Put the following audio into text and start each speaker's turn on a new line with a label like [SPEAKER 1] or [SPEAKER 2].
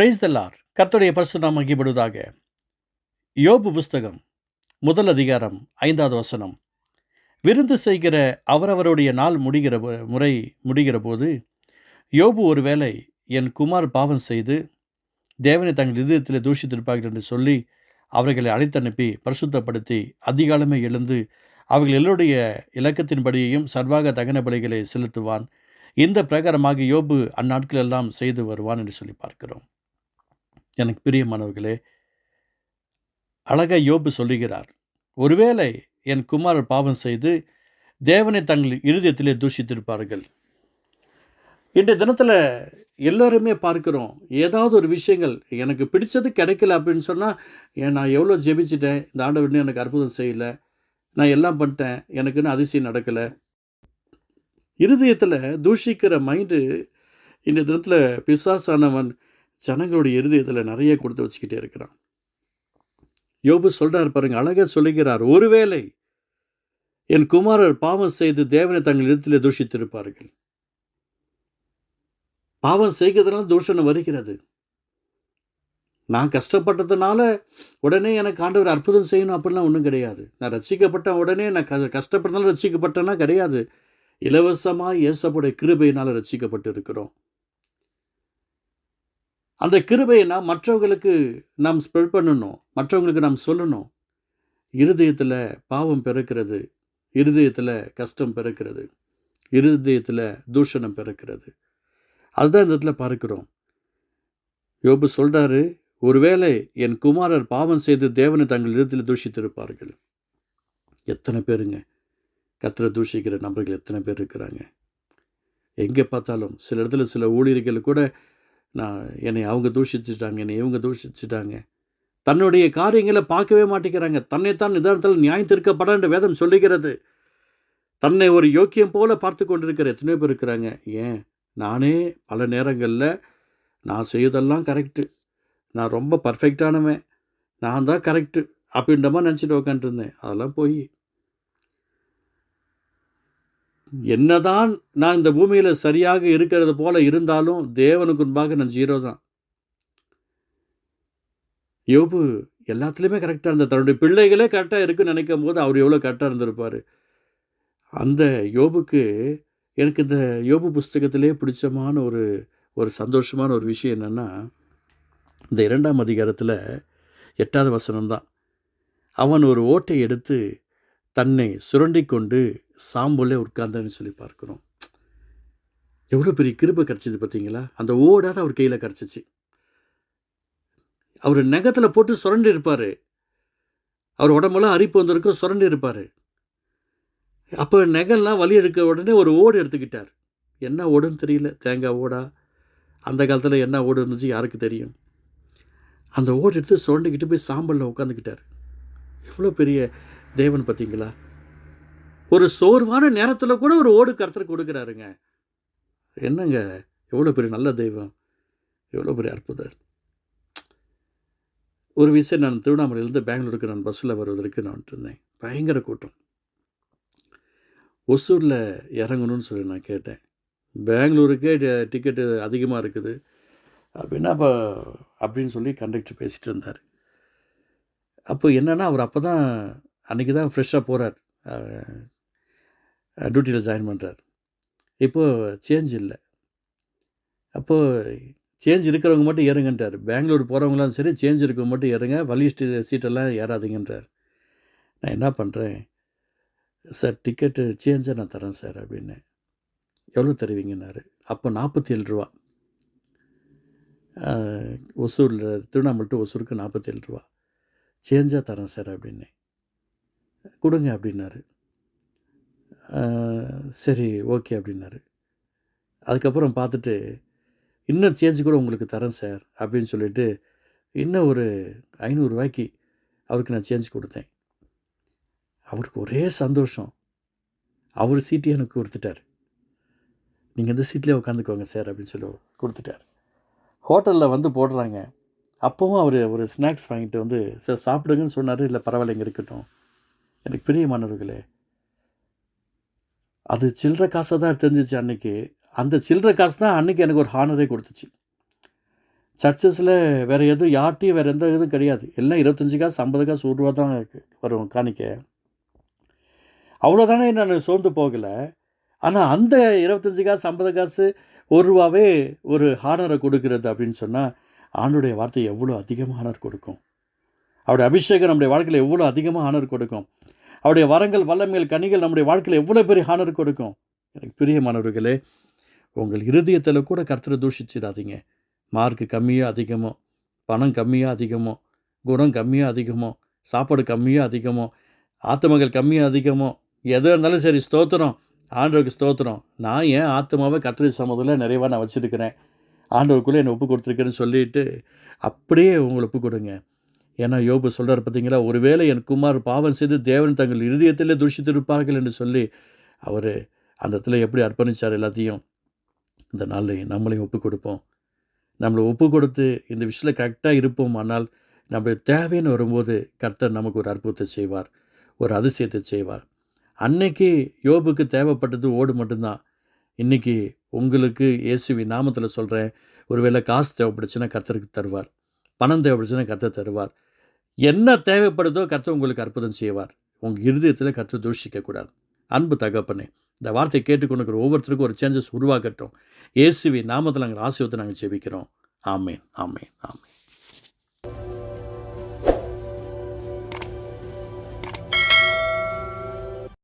[SPEAKER 1] Price தல்லார் கர்த்தருடைய பரிசுநாமம் மகிப்படுவதாக யோபு புஸ்தகம் முதல் அதிகாரம் ஐந்தாவது வசனம். விருந்து செய்கிற அவரவருடைய நாள் முடிகிற முறை முடிகிற போது யோபு ஒருவேளை என் குமார் பாவம் செய்து தேவனை தங்கள் இதயத்தில் தூஷித்திருப்பார்கள் என்று சொல்லி அவர்களை அழைத்தனுப்பி பரிசுத்தப்படுத்தி அதிகாலமே எழுந்து அவர்கள் எல்லோருடைய இலக்கத்தின்படியையும் சர்வாக தகன பலிகளை செலுத்துவான். இந்த பிரகாரமாக யோபு அந்நாட்களெல்லாம் செய்து வருவான் என்று சொல்லி பார்க்கிறோம். எனக்கு பிரியமானவர்களே அழகா யோபு சொல்லுகிறார் ஒருவேளை என் குமாரர் பாவம் செய்து தேவனை தங்கள் இருதயத்திலே தூஷித்திருப்பார்கள். இன்றைய தினத்தில் எல்லோருமே பார்க்குறோம் ஏதாவது ஒரு விஷயங்கள் எனக்கு பிடிச்சது கிடைக்கல அப்படின்னு சொன்னால் ஏன் நான் எவ்வளோ ஜெபிச்சிட்டேன் இந்த ஆண்டவர் விட்டு எனக்கு அற்புதம் செய்யலை நான் எல்லாம் பண்ணிட்டேன் எனக்குன்னு அதிசயம் நடக்கலை. இருதயத்தில் தூஷிக்கிற மைண்டு இந்த தினத்தில் பிசாசானவன் ஜனங்களுடைய இருதயத்தில் நிறைய கொடுத்து வச்சுக்கிட்டே இருக்கிறான். யோபு சொல்கிறார் பாருங்க அழகாக சொல்லுகிறார் ஒருவேளை என் குமாரர் பாவம் செய்து தேவனை தங்கள் இடத்திலே தூஷித்திருப்பார்கள். பாவம் செய்கிறதுனால தூஷணம் வருகிறது. நான் கஷ்டப்பட்டதுனால உடனே எனக்கு ஆண்டவர் அற்புதம் செய்யணும் அப்படிலாம் ஒன்றும் கிடையாது. நான் ரட்சிக்கப்பட்ட உடனே நான் க கஷ்டப்பட்டனால ரசிக்கப்பட்டேன்னா கிடையாது. இலவசமாக இயேசப்புடைய கிருபையினால் ரசிக்கப்பட்டு இருக்கிறோம் அந்த கிருபையை நாம் மற்றவங்களுக்கு நாம் ஸ்ப்ரெட் பண்ணணும் மற்றவங்களுக்கு நாம் சொல்லணும். இருதயத்தில் பாவம் பிறக்கிறது இருதயத்தில் கஷ்டம் பிறக்கிறது இருதயத்தில் தூஷணம் பிறக்கிறது. அதுதான் இந்த இடத்துல பார்க்கிறோம். யோபு சொல்கிறாரு ஒருவேளை என் குமாரர் பாவம் செய்து தேவனை தங்கள் இடத்தில் தூஷித்திருப்பார்கள். எத்தனை பேருங்க கத்திர தூஷிக்கிற நபர்கள் எத்தனை பேர் இருக்கிறாங்க. எங்கே பார்த்தாலும் சில இடத்துல சில ஊழியர்கள் கூட நான் என்னை அவங்க தூஷிச்சுட்டாங்க என்னை இவங்க தூஷிச்சுட்டாங்க. தன்னுடைய காரியங்களை பார்க்கவே மாட்டேங்கிறாங்க. தன்னைத்தான் நிதானத்தில் நியாயம் தீர்க்கப்பட வேதம் சொல்லுகிறது. தன்னை ஒரு யோக்கியம் போல பார்த்து கொண்டிருக்கிற எத்தனையோ பேர் இருக்கிறாங்க. ஏன்? நானே பல நேரங்களில் நான் செய்வதெல்லாம் கரெக்டு நான் ரொம்ப பர்ஃபெக்டானவன் நான் தான் கரெக்டு அப்படின்ற மாதிரி நினச்சிட்டு உக்காந்துருந்தேன் அதெல்லாம் போய் என்னதான் நான் இந்த பூமியில் சரியாக இருக்கிறது போல இருந்தாலும் தேவனுக்கு முன்பாக நான் ஜீரோ தான். யோபு எல்லாத்துலேயுமே கரெக்டாக இருந்தார் தன்னுடைய பிள்ளைகளே கரெக்டாக இருக்குன்னு நினைக்கும் போது அவர் எவ்வளோ கரெக்டாக இருந்திருப்பார். அந்த யோபுக்கு எனக்கு இந்த யோபு புஸ்தகத்திலே பிடிச்சமான ஒரு ஒரு சந்தோஷமான ஒரு விஷயம் என்னென்னா இந்த இரண்டாம் அதிகாரத்தில் எட்டாவது வசனம்தான் அவன் ஒரு ஓட்டை எடுத்து தன்னை சுரண்டி கொண்டு சாம்பலே உட்கார்ந்தான்னு சொல்லி பார்க்குறோம். எவ்வளோ பெரிய கிருபை கிடச்சிது பார்த்தீங்களா? அந்த ஓடாத அவர் கையில் கிடச்சிச்சு. அவர் நகத்தில் போட்டு சுரண்டி இருப்பார். அவர் உடம்பெல்லாம் அரிப்பு வந்திருக்கும் சுரண்டி இருப்பார். அப்போ நெகல்லாம் வலி எடுக்க உடனே ஒரு ஓடு எடுத்துக்கிட்டார். என்ன ஓடுன்னு தெரியல. தேங்காய் ஓடா? அந்த காலத்தில் என்ன ஓடு இருந்துச்சு யாருக்கு தெரியும்? அந்த ஓடு எடுத்து சுரண்டிக்கிட்டு போய் சாம்பலில் உட்காந்துக்கிட்டார் எவ்வளோ பெரிய தேவன் பார்த்தீங்களா? ஒரு சோர்வான நேரத்தில் கூட ஒரு ஓடு கருத்தர் கொடுக்குறாருங்க. என்னங்க? எவ்வளோ பெரிய நல்ல தெய்வம். எவ்வளோ பெரிய அற்புதம். ஒரு விஷயம் நான் திருவண்ணாமலையிலேருந்து பெங்களூருக்கு நான் பஸ்ஸில் வருவதற்கு நான் வந்துட்டு இருந்தேன் பயங்கர கூட்டம். ஒசூரில் இறங்கணும்னு சொல்லி நான் கேட்டேன். பெங்களூருக்கே டிக்கெட்டு அதிகமாக இருக்குது. அப்படின்னா அப்போ அப்படின்னு சொல்லி கண்டக்டர் பேசிகிட்டு இருந்தார். அப்போ என்னென்னா அவர் அப்போ தான் அன்றைக்கி தான் ஃப்ரெஷ்ஷாக போகிறார் டியூட்டியில் ஜாயின் பண்ணுறார் இப்போது சேஞ்ச் இல்லை. அப்போது சேஞ்ச் இருக்கிறவங்க மட்டும் ஏறுங்கன்றார். பெங்களூர் போகிறவங்களாம் சரி சேஞ்ச் இருக்கவங்க மட்டும் ஏறுங்க. வலி சீட்டெல்லாம் ஏறாதீங்கன்றார். நான் என்ன பண்ணுறேன் சார் டிக்கெட்டு சேஞ்சாக நான் தரேன் சார் அப்படின்னு. எவ்வளோ தருவீங்கன்னாரு? அப்போ நாற்பத்தி ஏழு ரூபா ஒசூரில் திருவண்ணாமலை டு ஒசூருக்கு நாற்பத்தேழு ரூபா. சேஞ்சாக தரேன் சார் அப்படின்னு. கொடுங்க அப்படின்னாரு. சரி ஓகே அப்படின்னாரு. அதுக்கப்புறம் பார்த்துட்டு இன்னும் சேஞ்ச் கூட உங்களுக்கு தரேன் சார் அப்படின்னு சொல்லிட்டு இன்னும் ஒரு ஐநூறுரூவாய்க்கு அவருக்கு நான் சேஞ்ச் கொடுத்தேன். அவருக்கு ஒரே சந்தோஷம். அவர் சீட்டு எனக்கு கொடுத்துட்டார். நீங்கள் இந்த சீட்லேயே உட்காந்துக்கோங்க சார் அப்படின்னு சொல்லி கொடுத்துட்டார். ஹோட்டலில் வந்து போடுறாங்க. அப்போவும் அவர் ஒரு ஸ்நாக்ஸ் வாங்கிட்டு வந்து சார் சாப்பிடுங்கன்னு சொன்னார் இல்லை பரவாயில்லைங்க இருக்கட்டும். எனக்கு பிரியமானவர்களே அது சில்லற காசாக தான் தெரிஞ்சிச்சு அன்றைக்கி அந்த சில்லற காசு தான் அன்னைக்கு எனக்கு ஒரு ஹானரே கொடுத்துச்சு. சர்ச்சஸில் வேறு எதுவும் யார்ட்டையும் வேறு எந்த இதுவும் கிடையாது. எல்லாம் இருபத்தஞ்சி காசு ஐம்பது காசு ஒரு ரூபா தான் வரும் காணிக்க. அவ்வளோதானே நான் சோர்ந்து போகலை. ஆனால் அந்த இருபத்தஞ்சி காசு ஐம்பது காசு ஒரு ரூபாவே ஒரு ஹானரை கொடுக்கறது அப்படின்னு சொன்னால் ஆண்டுடைய வார்த்தை எவ்வளோ அதிகமாக ஹானர் கொடுக்கும். அவருடைய அபிஷேகம் நம்முடைய வாழ்க்கையில் எவ்வளோ அதிகமாக ஹானர் கொடுக்கும். அவருடைய வரங்கள் வல்லமைகள் கனிகள் நம்முடைய வாழ்க்கையில் எவ்வளோ பெரிய ஹானர் கொடுக்கும் எனக்கு பிரியமானவர்களே உங்கள் இருதயத்தில் கூட கர்த்தரை தூஷிச்சிடாதீங்க. மார்க் கம்மியோ அதிகமோ பணம் கம்மியோ அதிகமோ குணம் கம்மியோ அதிகமோ சாப்பாடு கம்மியோ அதிகமோ ஆத்மகள் கம்மியோ அதிகமோ எது இருந்தாலும் சரி ஸ்தோத்திரம். ஆண்டவருக்கு ஸ்தோத்திரம். நான் ஏன் ஆத்மாவை கர்த்தரை சமூகத்தில் நிறைவாக நான் வச்சுருக்கிறேன். ஆண்டவருக்குள்ளே என்னை ஒப்பு கொடுத்துருக்கேன்னு சொல்லிட்டு அப்படியே உங்களை ஒப்பு கொடுங்க ஏன்னா யோபு சொல்கிறார் பார்த்தீங்களா ஒருவேளை என் குமார் பாவம் செய்து தேவன் தங்கள் இருதயத்திலே துஷித்திருப்பார்கள் என்று சொல்லி அவர் அந்த இடத்துல எப்படி அர்ப்பணித்தார் எல்லாத்தையும்? இந்த நாளில் நம்மளையும் ஒப்பு கொடுப்போம் நம்மளை ஒப்பு கொடுத்து இந்த விஷயத்தில் கரெக்டாக இருப்போம். ஆனால் நம்மளுடைய தேவைன்னு வரும்போது கர்த்தர் நமக்கு ஒரு அற்புதத்தை செய்வார் ஒரு அதிசயத்தை செய்வார். அன்னைக்கு யோபுக்கு தேவைப்பட்டது ஓடு மட்டும்தான். இன்றைக்கி உங்களுக்கு இயேசுவி நாமத்தில் சொல்கிறேன் ஒருவேளை காசு தேவைப்படுச்சுன்னா கர்த்தருக்கு தருவார். பணம் தேவைப்படுச்சுன்னா கர்த்தர் தருவார். என்ன தேவைப்படுதோ கர்த்தர் உங்களுக்கு அற்புதம் செய்வார். உங்கள் இருதயத்தில் கர்த்தர் தூஷிக்கக்கூடாது அன்பு தகப்பனே இந்த வார்த்தையை கேட்டுக்கொண்டு ஒவ்வொருத்தருக்கும் ஒரு சேஞ்சஸ் உருவாக்கட்டும் இயேசுவி நாமத்தில் நாங்கள் ஆசீர்வத்தை நாங்கள் ஜெபிக்கிறோம். ஆமேன் ஆமேன் ஆமேன்.